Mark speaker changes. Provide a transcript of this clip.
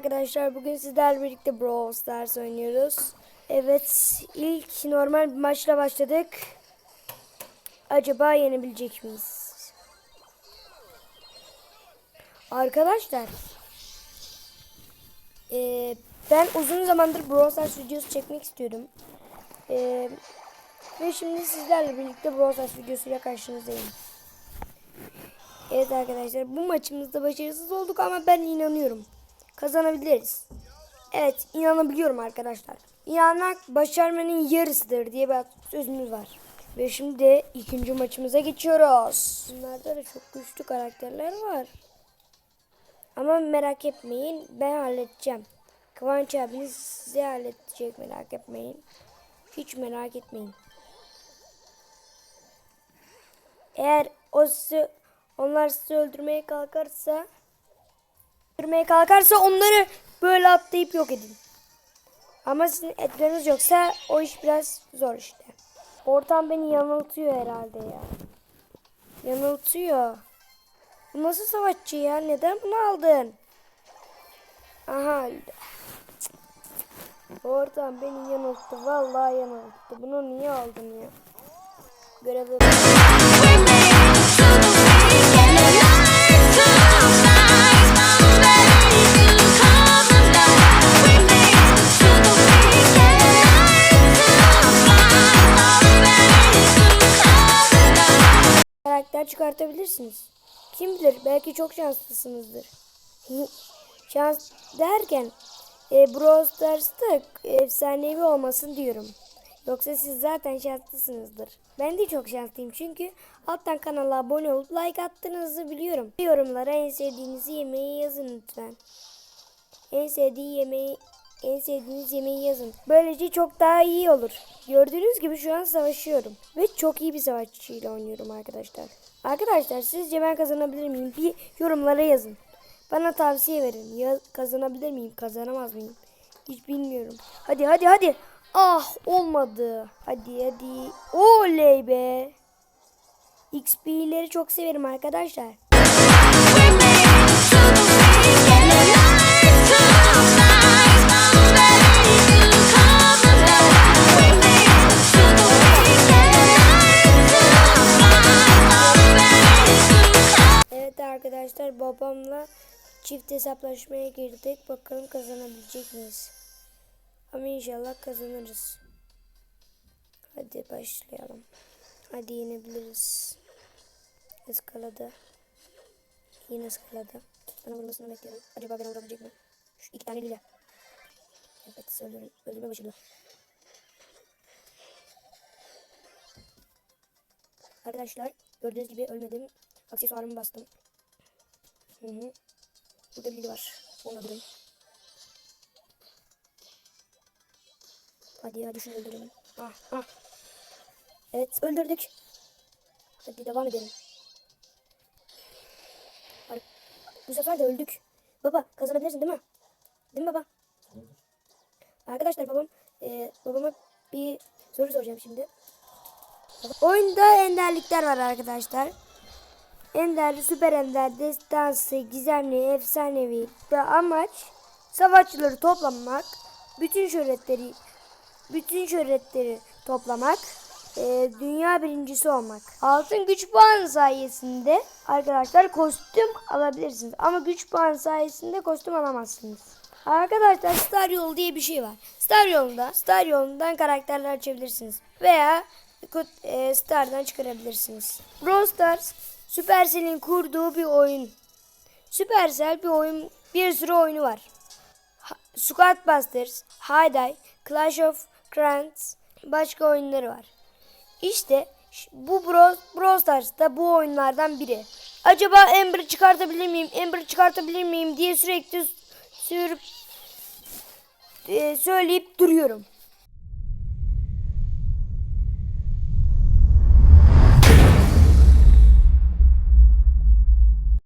Speaker 1: arkadaşlar bugün sizlerle birlikte Brawl Stars oynuyoruz. Evet ilk normal bir maçla başladık. Acaba yenebilecek miyiz? Arkadaşlar eee, ben uzun zamandır Brawl Stars videosu çekmek istiyordum. Eee, ve şimdi sizlerle birlikte Brawl Stars videosuyla karşınızdayım. Evet arkadaşlar bu maçımızda başarısız olduk ama ben inanıyorum. Kazanabiliriz. Evet inanabiliyorum arkadaşlar. İnanmak başarmanın yarısıdır diye bir sözümüz var. Ve şimdi ikinci maçımıza geçiyoruz. Bunlarda da çok güçlü karakterler var. Ama merak etmeyin ben halledeceğim. Kıvanç abiniz size halledecek merak etmeyin. Hiç merak etmeyin. Eğer o sizi, onlar sizi öldürmeye kalkarsa öldürmeye kalkarsa onları böyle atlayıp yok edin. Ama sizin etleriniz yoksa o iş biraz zor işte. Ortam beni yanıltıyor herhalde ya. Yanıltıyor. Bu nasıl savaşçı ya? Neden bunu aldın? Aha öldü. Ortam beni yanılttı. Vallahi yanılttı. Bunu niye aldın ya? Görevi çıkartabilirsiniz. Kim bilir belki çok şanslısınızdır. Şans derken e, Brawl Stars'ta efsanevi olmasın diyorum. Yoksa siz zaten şanslısınızdır. Ben de çok şanslıyım çünkü alttan kanala abone olup like attığınızı biliyorum. Yorumlara en sevdiğinizi yemeği yazın lütfen. En sevdiği yemeği en sevdiğiniz yemeği yazın. Böylece çok daha iyi olur. Gördüğünüz gibi şu an savaşıyorum. Ve çok iyi bir savaşçıyla oynuyorum arkadaşlar. Arkadaşlar sizce ben kazanabilir miyim? Bir yorumlara yazın. Bana tavsiye verin. Ya kazanabilir miyim? Kazanamaz mıyım? Hiç bilmiyorum. Hadi hadi hadi. Ah olmadı. Hadi hadi. Oley be. XP'leri çok severim arkadaşlar. Babamla çift hesaplaşmaya girdik. Bakalım kazanabilecek miyiz? Ama inşallah kazanırız. Hadi başlayalım. Hadi yenebiliriz. Iskaladı. Yine ıskaladı. Bana vurmasını bekliyorum. Acaba beni vurabilecek mi? Şu iki tane lila. Evet öldür, öldürme başladı. Arkadaşlar gördüğünüz gibi ölmedim. Aksesuarımı bastım. Hı hı. Burada biri var. Onu öldüreyim. Hadi hadi şunu öldürelim. Ah ah. Evet öldürdük. Hadi devam edelim. Hadi. Bu sefer de öldük. Baba kazanabilirsin değil mi? Değil mi baba? Arkadaşlar babam e, babama bir soru soracağım şimdi. Oyunda enderlikler var arkadaşlar. Enderli, süper ender, destansı, gizemli, efsanevi ve amaç savaşçıları toplamak, bütün şöhretleri bütün şöhretleri toplamak, e, dünya birincisi olmak. Altın güç puanı sayesinde arkadaşlar kostüm alabilirsiniz. Ama güç puanı sayesinde kostüm alamazsınız. Arkadaşlar Star Yolu diye bir şey var. Star Yolunda, Star Yolundan karakterler açabilirsiniz. Veya e, Star'dan çıkarabilirsiniz. Brawl Stars Supercell'in kurduğu bir oyun. Supercell bir oyun, bir sürü oyunu var. Ha- Squad Busters, High Clash of Clans, başka oyunları var. İşte bu Brawl, Brawl Stars da bu oyunlardan biri. Acaba Amber'ı çıkartabilir miyim, Amber'ı çıkartabilir miyim diye sürekli sürüp e, söyleyip duruyorum.